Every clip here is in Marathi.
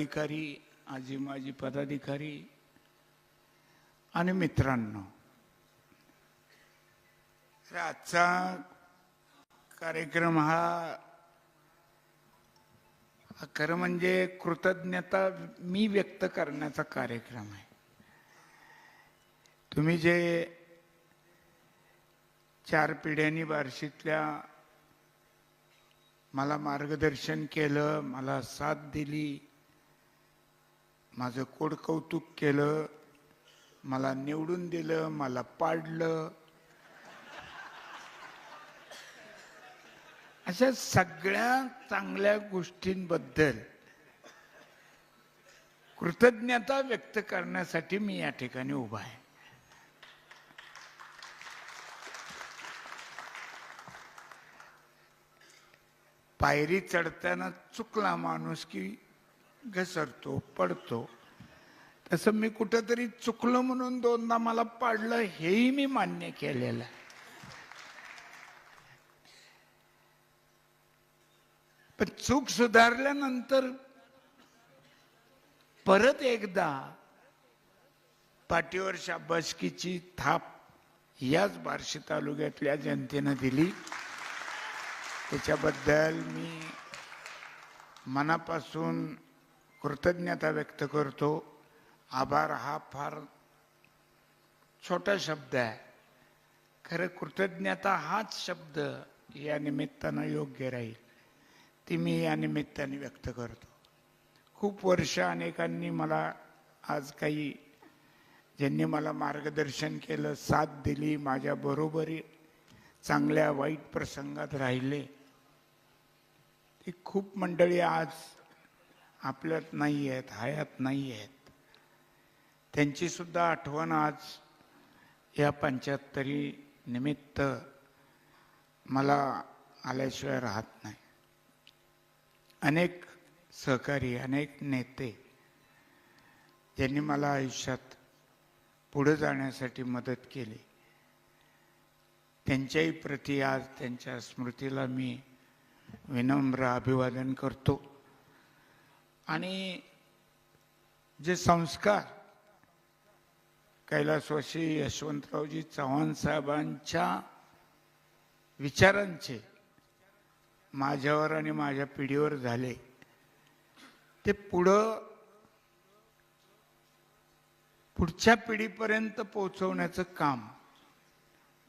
अधिकारी आजी माजी पदाधिकारी आणि मित्रांनो आजचा कार्यक्रम हा हा खरं म्हणजे कृतज्ञता मी व्यक्त करण्याचा कार्यक्रम आहे. तुम्ही जे चार पिढ्यांनी बार्शीतल्या मला मार्गदर्शन केलं मला साथ दिली माझं कोड कौतुक केलं मला निवडून दिलं मला पाडलं. अशा सगळ्या चांगल्या गोष्टींबद्दल कृतज्ञता व्यक्त करण्यासाठी मी या ठिकाणी उभा आहे. पायरी चढताना चुकला माणूस की घसरतो पडतो. तसं मी कुठंतरी चुकलं म्हणून दोनदा मला पाडलं हेही मी मान्य केलेलं. आहे पण चूक सुधारल्यानंतर परत एकदा पाठीवर शाबासकीची थाप याच बार्शी तालुक्यातल्या जनतेनं दिली. त्याच्याबद्दल मी मनापासून कृतज्ञता व्यक्त करतो. आभार हा फार छोटा शब्द आहे. खरं कृतज्ञता हाच शब्द या निमित्तानं योग्य राहील. ती मी या निमित्ताने व्यक्त करतो. खूप वर्ष अनेकांनी मला आज काही ज्यांनी मला मार्गदर्शन केलं साथ दिली माझ्या बरोबरी चांगल्या वाईट प्रसंगात राहिले. ती खूप मंडळी आज आपल्यात नाही आहेत हयात नाही आहेत त्यांचीसुद्धा आठवण आज या पंच्याहत्तरी निमित्त मला आल्याशिवाय राहत नाही. अनेक सहकारी अनेक नेते ज्यांनी मला आयुष्यात पुढे जाण्यासाठी मदत केली. त्यांच्याही प्रती आज त्यांच्या स्मृतीला मी विनम्र अभिवादन करतो. आणि जे संस्कार कैलासवासी यशवंतरावजी चव्हाण साहेबांच्या विचारांचे माझ्यावर आणि माझ्या पिढीवर झाले ते पुढं पुढच्या पिढीपर्यंत पोहोचवण्याचं काम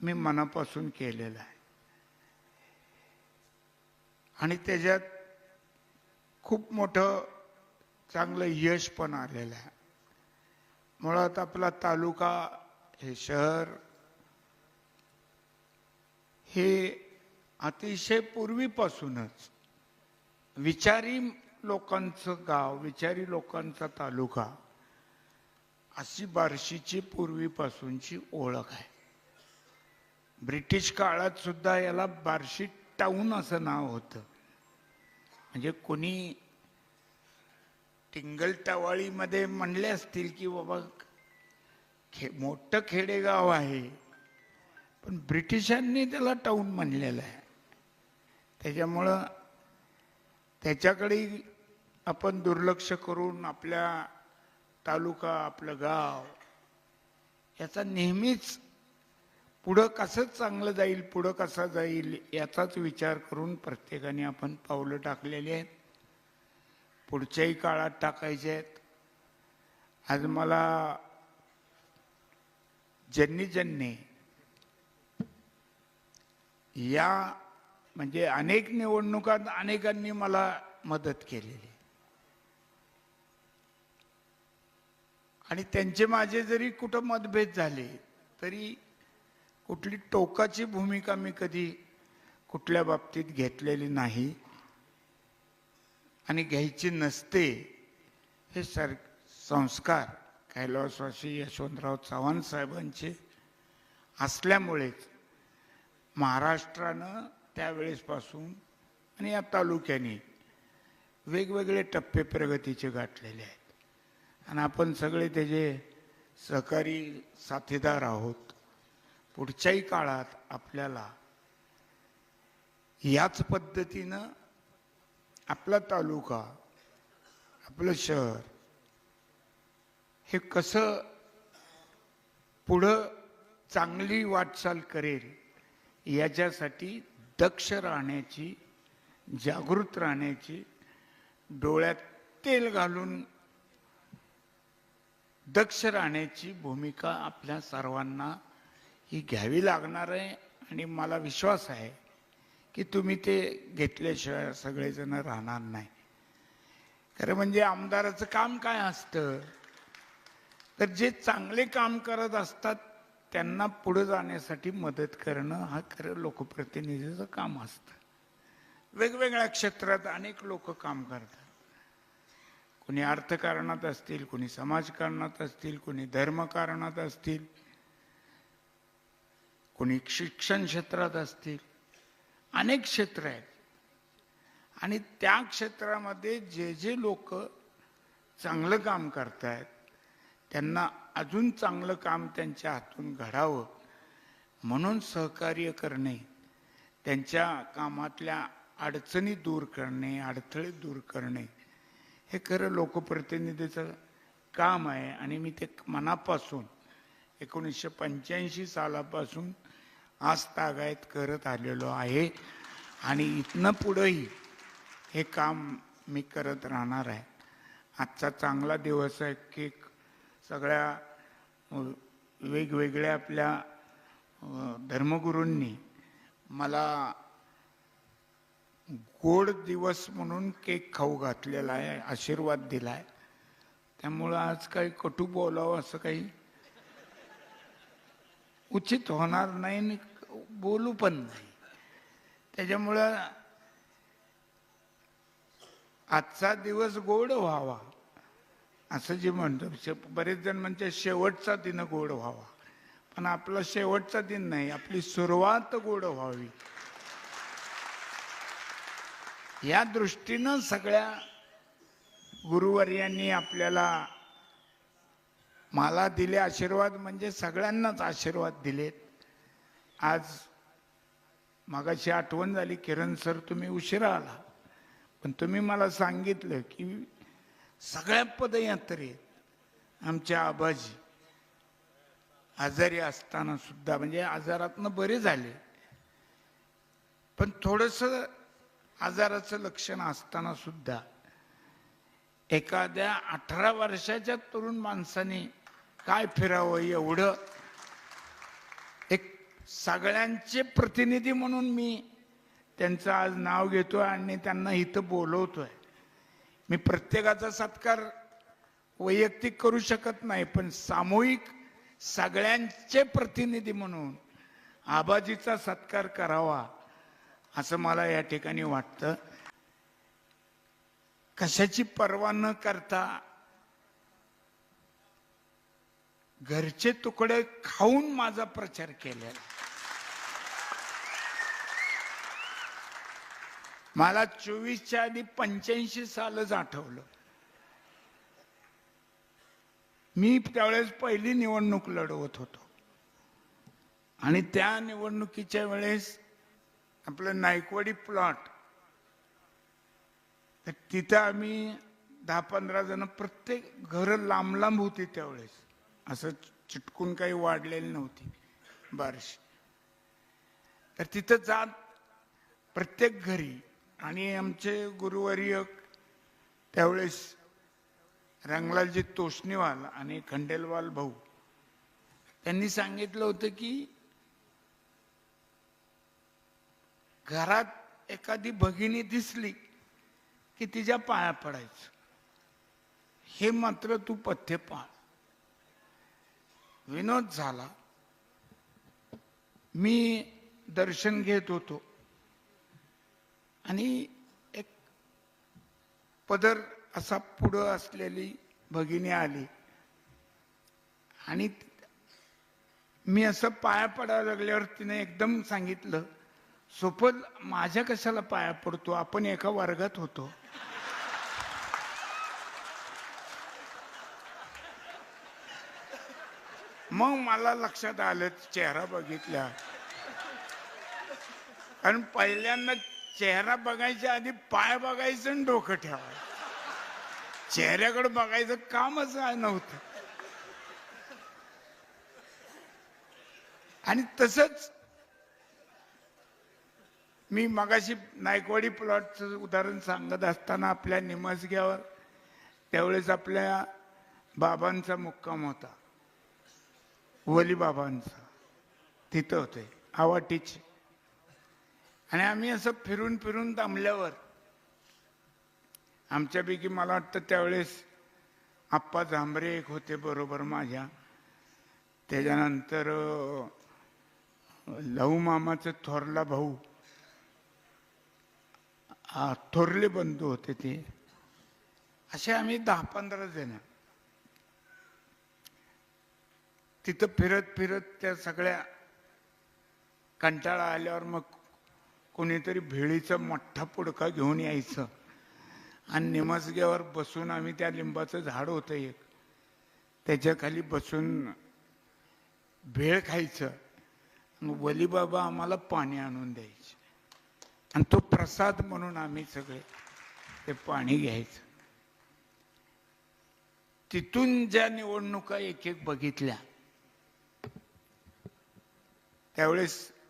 मी मनापासून केलेलं आहे. आणि त्याच्यात खूप मोठं चांगलं यश पण आलेलं आहे. मुळात आपला तालुका हे शहर हे अतिशय पूर्वीपासूनच विचारी लोकांचं गाव विचारी लोकांचा तालुका अशी बार्शीची पूर्वीपासूनची ओळख आहे. ब्रिटिश काळात सुद्धा याला बार्शी टाऊन असं नाव होतं. म्हणजे कोणी टिंगल टवाळीमध्ये म्हणले असतील की बाबा खे मोठं खेडेगाव आहे. पण ब्रिटिशांनी त्याला टाऊन म्हणलेलं आहे. त्याच्यामुळं त्याच्याकडे आपण दुर्लक्ष करून आपल्या तालुका आपलं गाव याचा नेहमीच पुढं कसं चांगलं जाईल पुढं कसं जाईल याचाच विचार करून प्रत्येकाने आपण पावलं टाकलेली आहेत. पुढच्याही काळात टाकायचे आहेत. आज मला ज्यांनी ज्यांनी या म्हणजे अनेक निवडणुकात अनेकांनी मला मदत केलेली. आणि त्यांचे माझे जरी कुठं मतभेद झाले तरी कुठली टोकाची भूमिका मी कधी कुठल्या बाबतीत घेतलेली नाही. आणि घ्यायची नसते हे सर संस्कार कैलासवासी यशवंतराव चव्हाण साहेबांचे असल्यामुळेच महाराष्ट्रानं त्यावेळेसपासून आणि या तालुक्याने वेगवेगळे टप्पे प्रगतीचे गाठलेले आहेत. आणि आपण सगळे त्याचे सहकारी साथीदार आहोत पुढच्याही काळात आपल्याला याच पद्धतीनं आपला तालुका आपलं शहर हे कसं पुढं चांगली वाटचाल करेल याच्यासाठी दक्ष राहण्याची जागृत राहण्याची डोळ्यात तेल घालून दक्ष राहण्याची भूमिका आपल्या सर्वांना ही घ्यावी लागणार आहे आणि मला विश्वास आहे. की तुम्ही ते घेतल्याशिवाय सगळेजण राहणार नाही. खरं म्हणजे आमदाराचं काम काय असतं? तर जे चांगले काम करत असतात त्यांना पुढे जाण्यासाठी मदत करणं हा खरं लोकप्रतिनिधीचं काम असतं. वेगवेगळ्या क्षेत्रात अनेक लोक काम करतात. कोणी अर्थकारणात असतील कोणी समाजकारणात असतील कोणी धर्मकारणात असतील कोणी शिक्षण क्षेत्रात असतील. अनेक क्षेत्र आहेत. आणि त्या क्षेत्रामध्ये जे जे लोक चांगलं काम करतायत त्यांना अजून चांगलं काम त्यांच्या हातून घडावं म्हणून सहकार्य करणे त्यांच्या कामातल्या अडचणी दूर करणे अडथळे दूर करणे हे खरं लोकप्रतिनिधीचं काम आहे. आणि मी ते मनापासून एकोणीसशे पंच्याऐंशी सालापासून आज तागायत करत आलेलो आहे. आणि इथनं पुढंही हे काम मी करत राहणार आहे. आजचा चांगला दिवस आहे की सगळ्या वेगवेगळ्या आपल्या धर्मगुरूंनी मला गोड दिवस म्हणून केक खाऊ घातलेला आहे आशीर्वाद दिला आहे. त्यामुळं आज काही कटू बोलावं असं काही उचित होणार नाही आणि बोलू पण नाही. त्याच्यामुळं आजचा दिवस गोड व्हावा असं जे म्हणतो. बरेच जण म्हणजे शेवटचा दिन गोड व्हावा. पण आपला शेवटचा दिन नाही आपली सुरुवात गोड व्हावी. या दृष्टीनं सगळ्या गुरुवर्यांनी आपल्याला मला दिले आशीर्वाद म्हणजे सगळ्यांनाच आशीर्वाद दिलेत. आज मागाशी आठवण झाली किरण सर तुम्ही उशिरा आला. पण तुम्ही मला सांगितलं की सगळ्या पदयात्रेत आमच्या आबाजी आजारी असताना सुद्धा म्हणजे आजारातनं बरे झाले. पण थोडस आजाराचं लक्षण असताना सुद्धा एखाद्या अठरा वर्षाच्या तरुण माणसाने काय फिरावं एवढं एक सगळ्यांचे प्रतिनिधी म्हणून मी त्यांचं आज नाव घेतोय आणि त्यांना इथं बोलवतोय. मी प्रत्येकाचा सत्कार वैयक्तिक करू शकत नाही पण सामूहिक सगळ्यांचे प्रतिनिधी म्हणून आबाजीचा सत्कार करावा असं मला या ठिकाणी वाटतं. कशाची पर्वा न करता घरचे तुकडे खाऊन माझा प्रचार केलेला मला चोवीसच्या आधी पंच्याऐंशी सालच आठवलं. मी त्यावेळेस पहिली निवडणूक लढवत होतो. आणि त्या निवडणुकीच्या वेळेस आपलं नायकवाडी प्लॉट तर तिथं आम्ही दहा पंधरा जण प्रत्येक घरं लांब लांब होती त्यावेळेस. असं चिटकून काही वाढलेली नव्हती बारशी. तर तिथं जात प्रत्येक घरी आणि आमचे गुरुवर्य त्यावेळेस रंगलालजी तोष्णीवाल आणि खंडेलवाल भाऊ त्यांनी सांगितलं होतं की घरात एखादी भगिनी दिसली की तिच्या पाया पडायचं. हे मात्र तू पथ्य पाळ. विनोद झाला. मी दर्शन घेत होतो. आणि एक पदर असा पुढं असलेली भगिनी आली. आणि मी असं पाया पडायला लागल्यावर तिने एकदम सांगितलं सोपत माझ्या कशाला पाया पडतो? आपण एका वर्गात होतो. मग मला लक्षात आलं चेहरा बघितल्या कारण पहिल्यांदा चेहरा बघायच्या आधी पाय बघायचं आणि डोकं ठेवायचं. चेहऱ्याकडे बघायचं कामच नव्हतं. आणि तसंच मी मगाशी नायकवाडी प्लॉटचं उदाहरण सांगत असताना आपल्या निमसग्यावर त्यावेळेस आपल्या बाबांचा मुक्काम होता. वली बाबांचा. तिथं होते. आवाटीचे. आणि आम्ही असं फिरून फिरून दमल्यावर आमच्यापैकी मला वाटतं त्यावेळेस आप्पा झांबरे एक होते बरोबर माझ्या. त्याच्यानंतर लहू मामाचं थोरला भाऊ. थोरले बंधू होते ते. असे आम्ही दहा पंधरा जण. तिथं फिरत फिरत त्या सगळ्या कंटाळा आल्यावर मग कोणीतरी भेळीचा मोठा पुडका घेऊन यायचं. आणि निमसग्यावर बसून आम्ही त्या लिंबाचं झाड होतं एक. त्याच्याखाली बसून भेळ खायचं. वलीबाबा आम्हाला पाणी आणून द्यायचे. आणि तो प्रसाद म्हणून आम्ही सगळे ते पाणी घ्यायचं. तिथून ज्या निवडणुका एक एक बघितल्या. त्यावेळेस